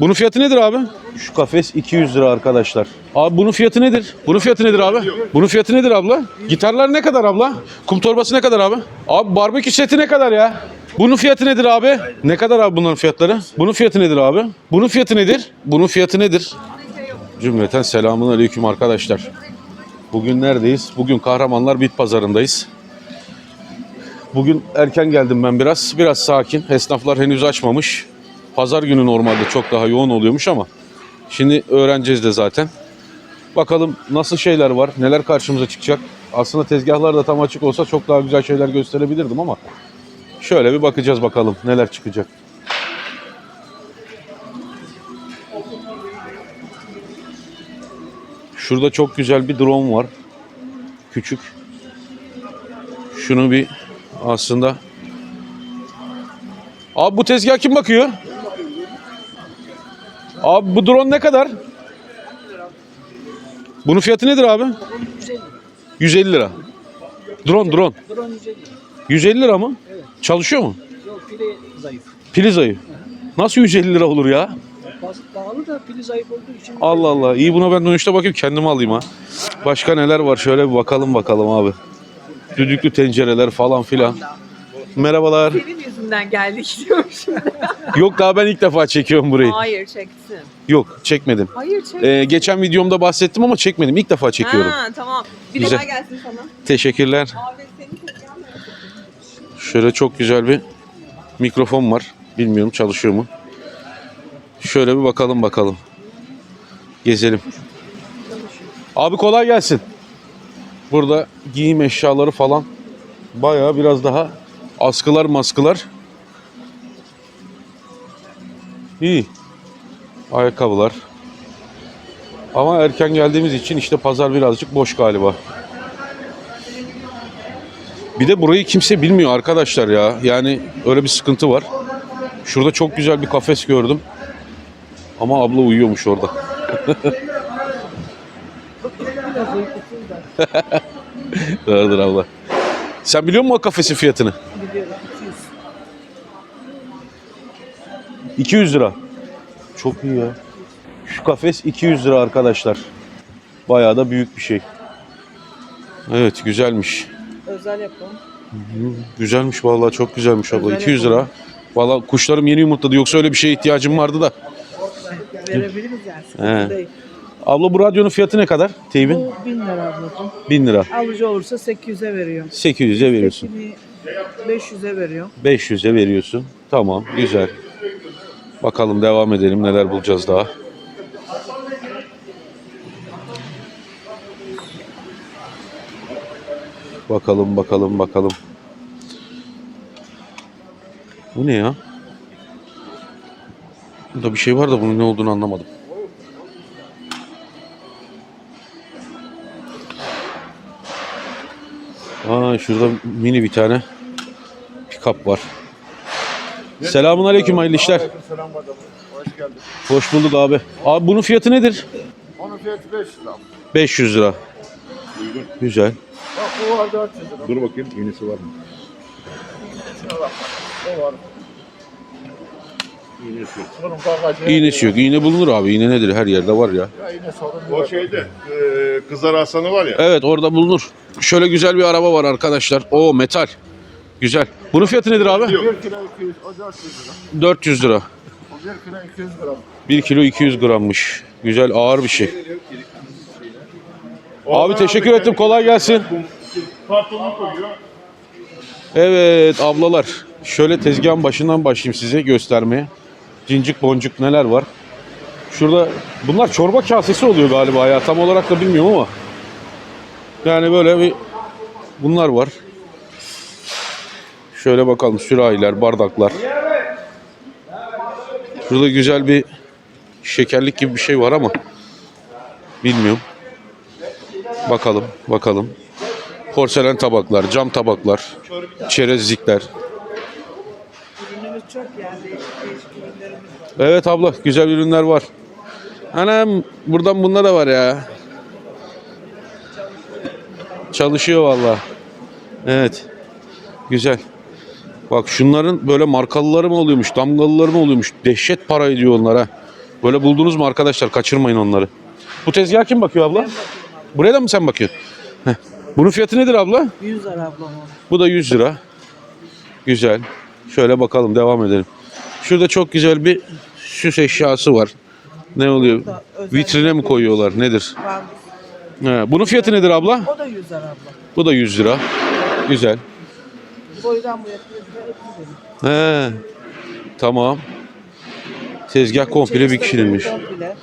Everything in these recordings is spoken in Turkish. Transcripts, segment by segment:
Bunun fiyatı nedir abi? Şu kafes 200 lira arkadaşlar. Abi bunun fiyatı nedir? Bunun fiyatı nedir abi? Bunun fiyatı nedir abla? Gitarlar ne kadar abla? Kum torbası ne kadar abi? Abi barbekü seti ne kadar ya? Bunun fiyatı nedir abi? Ne kadar abi bunların fiyatları? Bunun fiyatı nedir abi? Bunun fiyatı nedir? Bunun fiyatı nedir? Cümleten selamun aleyküm arkadaşlar. Bugün neredeyiz? Bugün Kahramanlar Bit Pazarı'ndayız. Bugün erken geldim ben biraz. Biraz sakin. Esnaflar henüz açmamış. Pazar günü normalde çok daha yoğun oluyormuş ama şimdi öğreneceğiz de zaten. Bakalım nasıl şeyler var, neler karşımıza çıkacak. Aslında tezgahlar da tam açık olsa çok daha güzel şeyler gösterebilirdim ama şöyle bir bakacağız bakalım neler çıkacak. Şurada çok güzel bir drone var. Küçük. Şunu bir aslında Abi bu tezgah kim bakıyor? Abi bu drone ne kadar? Bunun fiyatı nedir abi? 150 lira. Drone drone. Drone 150. 150 lira mı? Çalışıyor mu? Yok pili zayıf. Pili zayıf. Nasıl 150 lira olur ya? Basit pahalı da pili zayıf olduğu için Allah Allah. İyi buna ben dönüşte bakayım kendimi alayım ha. Başka neler var şöyle bir bakalım bakalım abi. Düdüklü tencereler falan filan. Merhabalar. Senin yüzünden geldik diyorum şimdi. Yok daha ben ilk defa çekiyorum burayı. Hayır çeksin. Yok çekmedim. Hayır çek. Ee, geçen videomda bahsettim ama çekmedim. İlk defa çekiyorum. Ha tamam. Bir Güzel. daha gelsin sana. Teşekkürler. Abi tezgahın nerede? Şöyle çok güzel bir mikrofon var. Bilmiyorum çalışıyor mu? Şöyle bir bakalım bakalım. Gezelim. Abi kolay gelsin. Burada giyim eşyaları falan bayağı biraz daha askılar maskılar. İyi. Ayakkabılar. Ama erken geldiğimiz için işte pazar birazcık boş galiba. Bir de burayı kimse bilmiyor arkadaşlar ya. Yani öyle bir sıkıntı var. Şurada çok güzel bir kafes gördüm. Ama abla uyuyormuş orada. Doğrudur abla. Sen biliyor musun o kafesin fiyatını? biliyorum 200. 200 lira. Çok iyi ya. Şu kafes 200 lira arkadaşlar. Bayağı da büyük bir şey. Evet güzelmiş. Özel yapım. Güzelmiş vallahi çok güzelmiş abla. Özel 200 lira. Vallahi kuşlarım yeni yumurtladı. Yoksa öyle bir şeye ihtiyacım vardı da. Verebiliriz yani. He. Değil. Abla bu radyonun fiyatı ne kadar? Teybin? Bu 1000 lira ablacığım. 1000 lira. Alıcı olursa 800'e veriyor. 800'e veriyorsun. Tekini 500'e veriyor. 500'e veriyorsun. Tamam güzel. Bakalım devam edelim neler bulacağız daha. Bakalım bakalım bakalım. Bu ne ya? Burada bir şey var da bunun ne olduğunu anlamadım. Aa şurada mini bir tane pick-up var. Selamun aleyküm hayırlı işler. Selam. Hoş geldin. Hoş bulduk abi. Abi bunun fiyatı nedir? Onun fiyatı 5 lira. 500 lira. Güzel. Bak bu var 400 lira. Dur bakayım iğnesi var mı? O var. İğnesi yok. Bunun bagajı. İğnesi yok. İğne bulunur abi. İğne nedir? Her yerde var ya. Ya yine sorun O yok. şeyde e, kızlar Hasan'ı var ya. Evet orada bulunur. Şöyle güzel bir araba var arkadaşlar. O metal. Güzel. Bunun fiyatı nedir abi? 1 kilo 200, o 400 lira. 400 lira. O 1 kilo 200 gram. 1 kilo 200 grammış. Güzel ağır bir şey. Abi teşekkür ettim. Kolay gelsin. Pantolonu koyuyor. Evet ablalar. Şöyle tezgahın başından başlayayım size göstermeye. Cincik boncuk neler var. Şurada bunlar çorba kasesi oluyor galiba ya. Tam olarak da bilmiyorum ama. Yani böyle bir bunlar var. Şöyle bakalım sürahiler, bardaklar. Şurada güzel bir şekerlik gibi bir şey var ama bilmiyorum. Bakalım, bakalım. Porselen tabaklar, cam tabaklar, çerezlikler. Ürünümüz çok yani. Evet abla güzel ürünler var. Anam buradan bunda da var ya. Çalışıyor valla. Evet. Güzel. Bak şunların böyle markalıları mı oluyormuş, damgalıları mı oluyormuş? Dehşet para ediyor onlar ha. Böyle buldunuz mu arkadaşlar? Kaçırmayın onları. Bu tezgah kim bakıyor abla? Buraya da mı sen bakıyorsun? Heh. Bunun fiyatı nedir abla? 100 lira ablam o. Bu da 100 lira. Güzel. Şöyle bakalım devam edelim. Şurada çok güzel bir süs eşyası var. Ne oluyor? Vitrine mi koyuyorlar? Nedir? He, bunun fiyatı nedir abla? O da 100 lira abla. Bu da 100 lira. Güzel. Boydan boya 100 lira 200 lira. He. Tamam. Tezgah komple bir kişininmiş. Komple.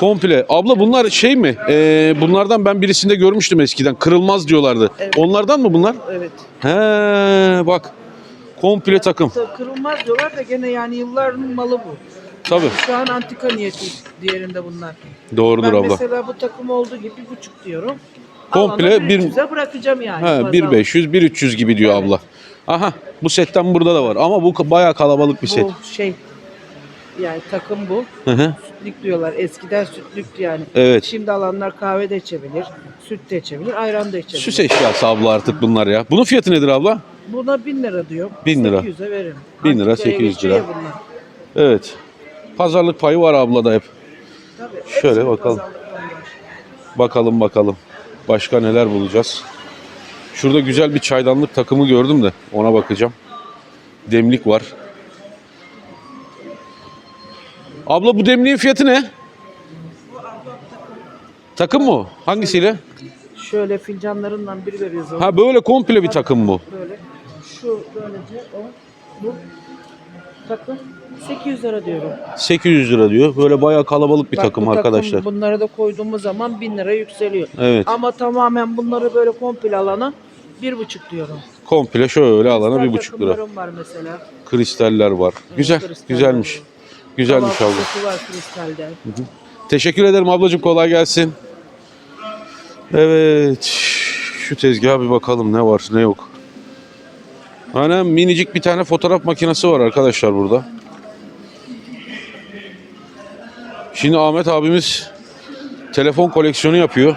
Komple. Abla bunlar şey mi? Ee, bunlardan ben birisinde görmüştüm eskiden. Kırılmaz diyorlardı. Evet. Onlardan mı bunlar? Evet. He, bak. Komple takım. Kırılmaz diyorlar da gene yani yılların malı bu. Tabii. Şu an antika niyeti diğerinde bunlar. Doğrudur ben abla. mesela bu takım olduğu gibi bir buçuk diyorum. Komple bir- 300'e bırakacağım yani. He, Pazar- 1500, 1300 gibi diyor Evet. abla. Aha, bu setten burada da var. Ama bu bayağı kalabalık bir set. Bu şey yani takım bu. Hı hı. Sütlük diyorlar. Eskiden sütlüktü yani. Evet. Şimdi alanlar kahve de içebilir, süt de içebilir, ayran da içebilir. Süs eşyası abla artık bunlar ya. Bunun fiyatı nedir abla? Buna 1000 lira diyor. 1000 lira. 800'e veririm. 1000 lira, Antikaya 800 geçiyor lira. ya bunlar. Evet. Pazarlık payı var ablada hep. Tabii, Şöyle bakalım. var. Bakalım bakalım. Başka neler bulacağız. Şurada güzel bir çaydanlık takımı gördüm de ona bakacağım. Demlik var. Abla bu demliğin fiyatı ne? Takım mı? o? Hangisiyle? Şöyle fincanlarından bir veriyoruz. Ha böyle komple bir takım bu. Böyle. Şu böylece o. Bu. Takım. 800 lira diyorum. 800 lira diyor. Böyle bayağı kalabalık bir Bak takım bu arkadaşlar. bunları da koyduğumuz zaman 1000 lira yükseliyor. Evet. Ama tamamen bunları böyle komple alana bir buçuk diyorum. Komple şöyle alana Kristal buçuk lira. takımlarım var mesela. Kristaller var. Güzel. kristaller Güzelmiş. var. Güzelmiş abla. var kristalden. Teşekkür ederim ablacığım kolay gelsin. Evet. Şu tezgaha bir bakalım ne var ne yok. Hani minicik bir tane fotoğraf makinesi var arkadaşlar burada. Şimdi Ahmet abimiz telefon koleksiyonu yapıyor.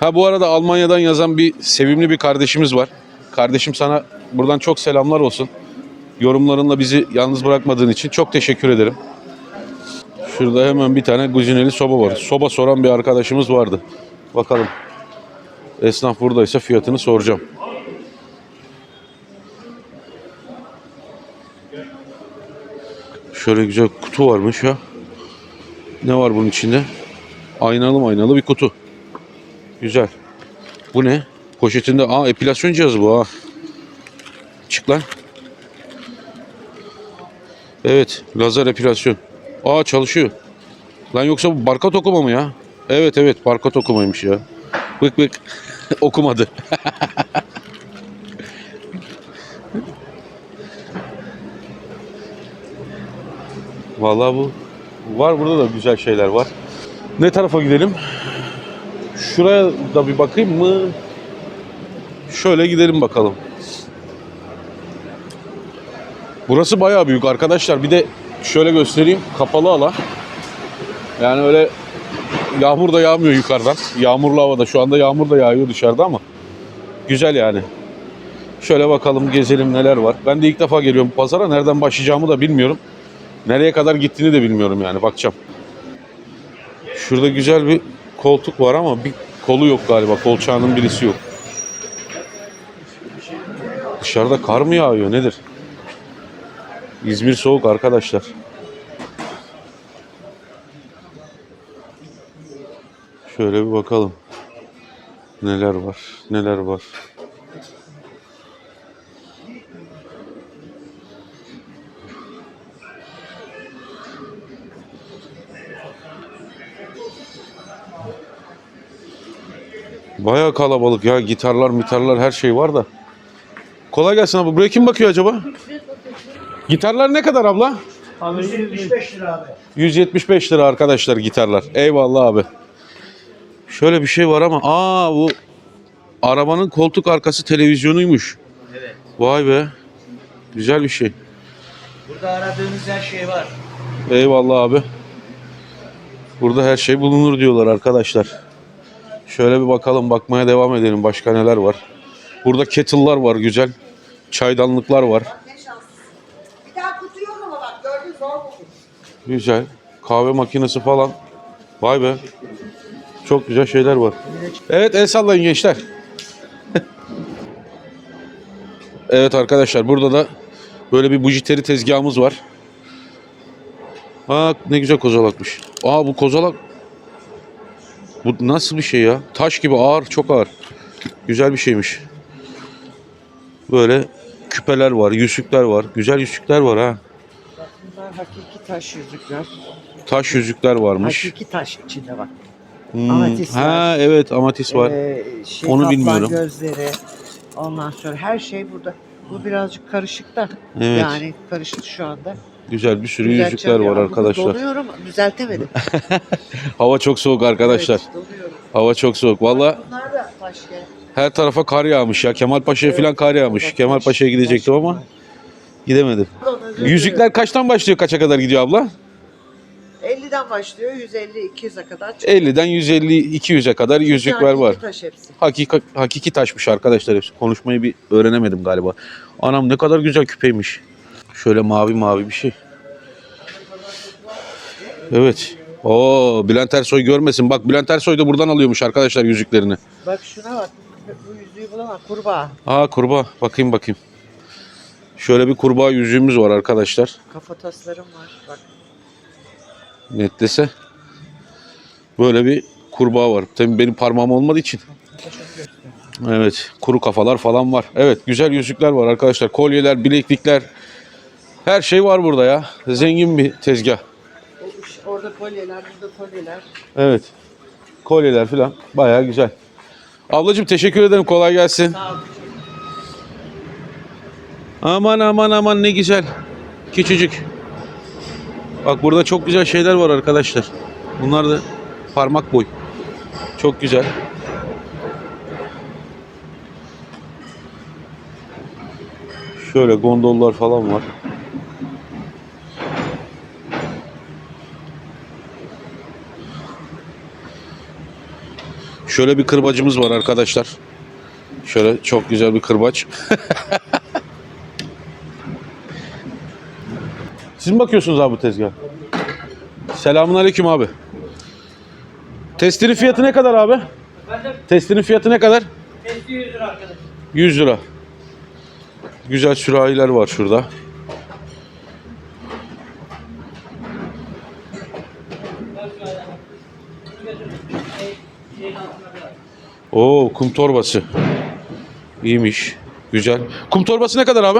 Ha bu arada Almanya'dan yazan bir sevimli bir kardeşimiz var. Kardeşim sana buradan çok selamlar olsun. Yorumlarınla bizi yalnız bırakmadığın için çok teşekkür ederim. Şurada hemen bir tane guzineli soba var. Soba soran bir arkadaşımız vardı. Bakalım. Esnaf buradaysa fiyatını soracağım. Şöyle güzel kutu varmış ya. Ne var bunun içinde? Aynalı aynalı bir kutu. Güzel. Bu ne? Poşetinde. Aa epilasyon cihazı bu ha. Çık lan. Evet. Lazer epilasyon. Aa çalışıyor. Lan yoksa bu barkod okuma mı ya? Evet evet barkod okumaymış ya. Bık bık. Okumadı. Vallahi bu var burada da güzel şeyler var. Ne tarafa gidelim? Şuraya da bir bakayım mı? Şöyle gidelim bakalım. Burası bayağı büyük arkadaşlar. Bir de şöyle göstereyim. Kapalı alan. Yani öyle yağmur da yağmıyor yukarıdan. Yağmurlu havada. Şu anda yağmur da yağıyor dışarıda ama güzel yani. Şöyle bakalım gezelim neler var. Ben de ilk defa geliyorum pazara. Nereden başlayacağımı da bilmiyorum. Nereye kadar gittiğini de bilmiyorum yani. Bakacağım. Şurada güzel bir koltuk var ama bir kolu yok galiba. Kolçağının birisi yok. Dışarıda kar mı yağıyor nedir? İzmir soğuk arkadaşlar. Şöyle bir bakalım. Neler var, neler var. Bayağı kalabalık ya. Gitarlar, mitarlar her şey var da. Kolay gelsin abi. Buraya kim bakıyor acaba? Gitarlar ne kadar abla? 175 lira abi. 175 lira arkadaşlar gitarlar. Eyvallah abi. Şöyle bir şey var ama aa bu arabanın koltuk arkası televizyonuymuş. Evet. Vay be. Güzel bir şey. Burada aradığınız her şey var. Eyvallah abi. Burada her şey bulunur diyorlar arkadaşlar. Şöyle bir bakalım bakmaya devam edelim başka neler var. Burada kettle'lar var güzel. Çaydanlıklar var. Bir daha kutu yok ama bak gördün zor buldum. Güzel. Kahve makinesi falan. Vay be. Çok güzel şeyler var. Evet el sallayın gençler. evet arkadaşlar burada da böyle bir bujiteri tezgahımız var. Aa ne güzel kozalakmış. Aa bu kozalak bu nasıl bir şey ya? Taş gibi ağır, çok ağır. Güzel bir şeymiş. Böyle küpeler var, yüzükler var. Güzel yüzükler var ha. Bunlar hakiki taş yüzükler. Taş yüzükler varmış. Hakiki taş içinde bak. Hmm. amatist Ha var. evet amatist var. Ee, şey, Onu bilmiyorum. gözleri. Ondan sonra her şey burada. Bu birazcık karışık da. Evet. Yani karışık şu anda. Güzel bir sürü Düzelteceğim yüzükler var arkadaşlar. Donuyorum düzeltemedim. Hava çok soğuk arkadaşlar. Evet, donuyorum. Hava çok soğuk. Valla Bunlar da her tarafa kar yağmış ya. Kemalpaşa'ya falan kar yağmış. Evet, Kemalpaşa'ya taş- gidecektim ama gidemedim. Yüzükler kaçtan başlıyor kaça kadar gidiyor abla? 50'den başlıyor 150-200'e kadar çıkıyor. 50'den 150 200'e kadar yüzükler Yani var. iki taş hepsi. Hakiki, hakiki taşmış arkadaşlar hepsi. Konuşmayı bir öğrenemedim galiba. Anam ne kadar güzel küpeymiş. Şöyle mavi mavi bir şey. Evet. Oo Bülent Ersoy görmesin. Bak Bülent Ersoy da buradan alıyormuş arkadaşlar yüzüklerini. Bak şuna bak. Bu yüzüğü bulamam. Kurbağa. Aa kurbağa. Bakayım bakayım. Şöyle bir kurbağa yüzüğümüz var arkadaşlar. Kafataslarım var. Bak. Netlese. Böyle bir kurbağa var. Tabii benim parmağım olmadığı için. Evet. Kuru kafalar falan var. Evet. Güzel yüzükler var arkadaşlar. Kolyeler, bileklikler. Her şey var burada ya. Zengin bir tezgah. Orada kolyeler, burada kolyeler. Evet. Kolyeler falan. Bayağı güzel. Ablacığım teşekkür ederim. Kolay gelsin. Aman aman aman ne güzel. Küçücük. Bak burada çok güzel şeyler var arkadaşlar. Bunlar da parmak boy. Çok güzel. Şöyle gondollar falan var. Şöyle bir kırbacımız var arkadaşlar. Şöyle çok güzel bir kırbaç. Siz mi bakıyorsunuz abi bu tezgah? Selamun aleyküm abi. Testinin fiyatı ne kadar abi? Testinin fiyatı ne kadar? 100 lira arkadaş. 100 lira. Güzel sürahiler var şurada. Oo kum torbası. İyiymiş. Güzel. Kum torbası ne kadar abi?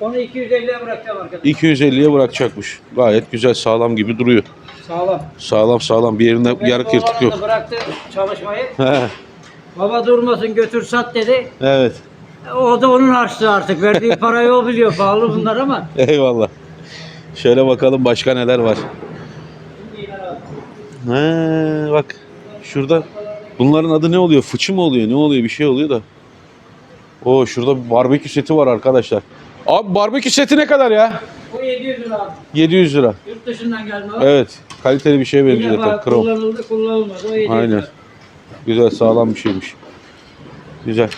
Onu 250'ye bırakacağım arkadaş. 250'ye bırakacakmış. Gayet güzel sağlam gibi duruyor. Sağlam. Sağlam sağlam bir yerinde Ben yarık yırtık yok. bıraktı çalışmayı. He, Baba durmasın götür sat dedi. evet. O da onun harçlığı artık. Verdiği parayı o biliyor. Pahalı bunlar ama. Eyvallah. Şöyle bakalım başka neler var. He, bak şurada bunların adı ne oluyor? Fıçı mı oluyor? Ne oluyor? Bir şey oluyor da. Oo şurada bir barbekü seti var arkadaşlar. Abi barbekü seti ne kadar ya? O 700 lira abi. 700 lira. Yurt dışından gelme o. Evet. Kaliteli bir şeye Bir benziyor zaten. defa Krom. kullanıldı kullanılmadı. O 700 Aynen. lira. Güzel sağlam bir şeymiş. Güzel.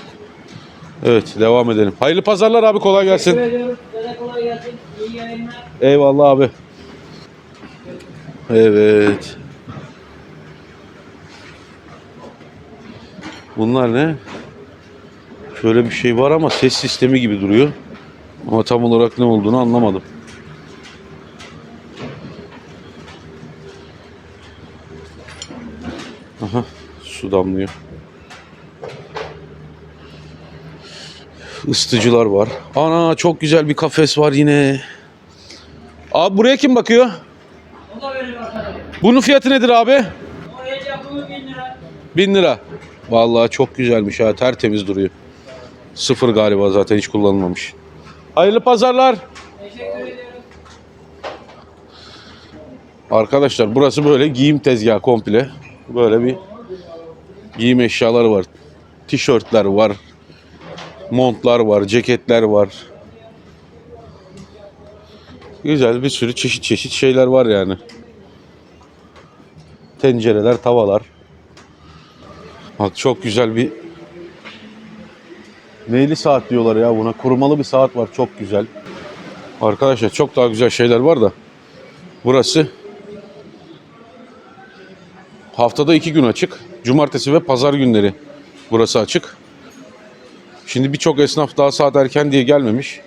Evet devam edelim. Hayırlı pazarlar abi kolay gelsin. Teşekkür ediyorum. Size kolay gelsin. İyi yayınlar. Eyvallah abi. Evet. Bunlar ne? Şöyle bir şey var ama ses sistemi gibi duruyor. Ama tam olarak ne olduğunu anlamadım. Aha, su damlıyor. Isıtıcılar var. Ana çok güzel bir kafes var yine. Abi buraya kim bakıyor? Bunun fiyatı nedir abi? O el yapımı 1000 lira. 1000 lira. Vallahi çok güzelmiş ha tertemiz duruyor. Sıfır galiba zaten hiç kullanılmamış. Hayırlı pazarlar. Arkadaşlar burası böyle giyim tezgahı komple. Böyle bir giyim eşyaları var. Tişörtler var. Montlar var, ceketler var. Güzel bir sürü çeşit çeşit şeyler var yani. Tencereler, tavalar. Bak çok güzel bir neyli saat diyorlar ya buna. Kurumalı bir saat var çok güzel. Arkadaşlar çok daha güzel şeyler var da. Burası Haftada iki gün açık. Cumartesi ve pazar günleri burası açık. Şimdi birçok esnaf daha saat erken diye gelmemiş.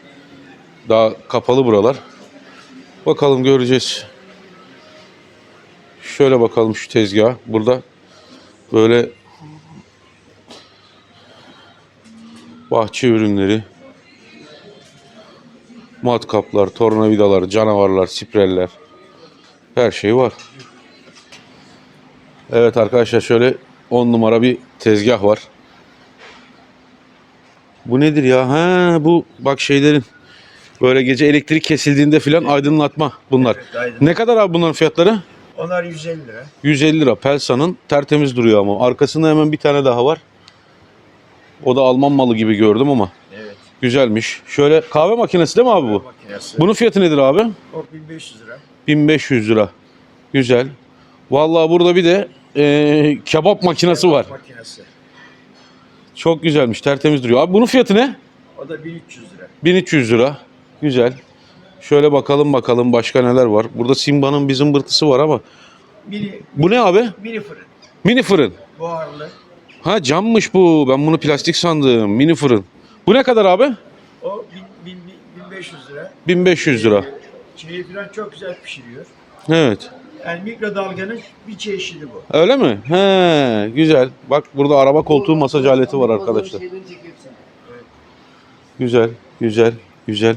Daha kapalı buralar. Bakalım göreceğiz. Şöyle bakalım şu tezgah. Burada böyle bahçe ürünleri, matkaplar, tornavidalar, canavarlar, spreller her şey var. Evet arkadaşlar şöyle 10 numara bir tezgah var. Bu nedir ya? Ha bu bak şeylerin böyle gece elektrik kesildiğinde filan aydınlatma bunlar. Ne kadar abi bunların fiyatları? Onlar 150 lira. 150 lira. Pelsa'nın tertemiz duruyor ama. Arkasında hemen bir tane daha var. O da Alman malı gibi gördüm ama. Evet. Güzelmiş. Şöyle kahve makinesi değil mi abi bu? Makinesi. Bunun fiyatı nedir abi? O 1500 lira. 1500 lira. Güzel. Vallahi burada bir de eee, kebap makinesi var. Makinesi. Çok güzelmiş. Tertemiz duruyor. Abi bunun fiyatı ne? O da 1300 lira. 1300 lira. Güzel. Şöyle bakalım bakalım başka neler var. Burada Simba'nın bir zımbırtısı var ama. Mini, Bu ne abi? mini fırın. Mini fırın. Buharlı. Ha cammış bu. Ben bunu plastik sandım. Mini fırın. Bu ne kadar abi? O 1000, 1000, 1500 lira. 1500 lira. Şeyi falan çok güzel pişiriyor. Evet. Yani mikrodalganın bir çeşidi bu. Öyle mi? He, güzel. Bak burada araba koltuğu masaj aleti var arkadaşlar. Güzel, güzel, güzel.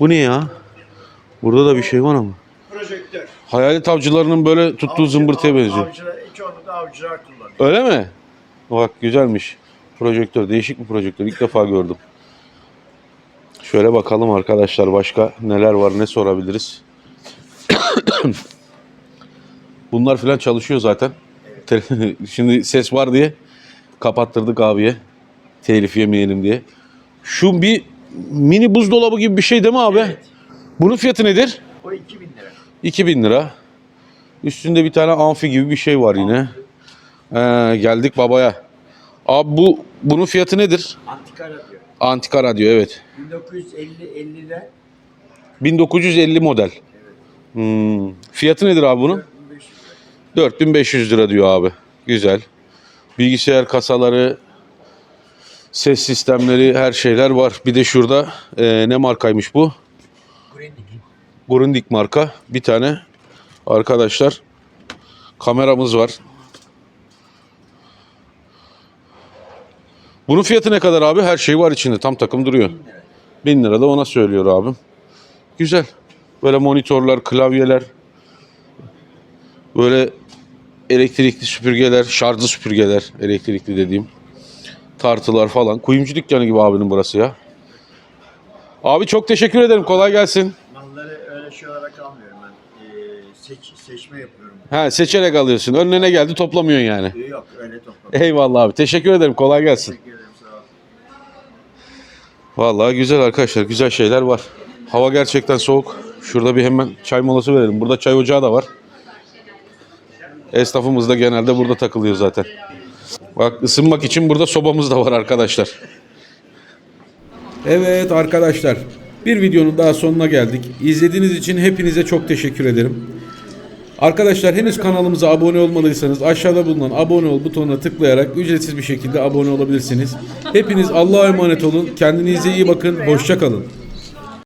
Bu ne ya? Burada da bir şey var ama. Projektör. Hayalet avcılarının böyle tuttuğu Avcı- zımbırtıya av- benziyor. Avcılar, çoğunlukla avcılar kullanıyor. Öyle mi? Bak güzelmiş. Projektör, değişik bir projektör. İlk defa gördüm. Şöyle bakalım arkadaşlar başka neler var, ne sorabiliriz. Bunlar filan çalışıyor zaten. Te- Şimdi ses var diye kapattırdık abiye. Telif yemeyelim diye. Şu bir mini buzdolabı gibi bir şey değil mi abi? Evet. Bunun fiyatı nedir? O 2000 lira. 2000 lira. Üstünde bir tane amfi gibi bir şey var yine. Ee, geldik babaya. Abi bu bunun fiyatı nedir? Antika radyo. Antika radyo evet. 1950 50'de 1950 model. Hmm. Fiyatı nedir abi bunun? 1500 lira. 4500 lira diyor abi. Güzel. Bilgisayar kasaları, ses sistemleri, her şeyler var. Bir de şurada e, ne markaymış bu? Grundig. Grundig marka. Bir tane arkadaşlar kameramız var. Bunun fiyatı ne kadar abi? Her şey var içinde. Tam takım duruyor. 1000 lira da ona söylüyor abim. Güzel. Böyle monitörler, klavyeler, böyle elektrikli süpürgeler, şarjlı süpürgeler, elektrikli dediğim. Tartılar falan. Kuyumcu dükkanı gibi abinin burası ya. Abi çok teşekkür ederim. Kolay gelsin. Malları öyle şey olarak almıyorum ben. Ee, seç, seçme yapıyorum. Ha seçerek alıyorsun. Önüne ne geldi toplamıyorsun yani. Yok öyle toplam. Eyvallah abi. Teşekkür ederim. Kolay gelsin. Teşekkür. Vallahi güzel arkadaşlar. Güzel şeyler var. Hava gerçekten soğuk. Şurada bir hemen çay molası verelim. Burada çay ocağı da var. Esnafımız da genelde burada takılıyor zaten. Bak ısınmak için burada sobamız da var arkadaşlar. Evet arkadaşlar. Bir videonun daha sonuna geldik. İzlediğiniz için hepinize çok teşekkür ederim. Arkadaşlar henüz kanalımıza abone olmadıysanız aşağıda bulunan abone ol butonuna tıklayarak ücretsiz bir şekilde abone olabilirsiniz. Hepiniz Allah'a emanet olun. Kendinize iyi bakın. Hoşça kalın.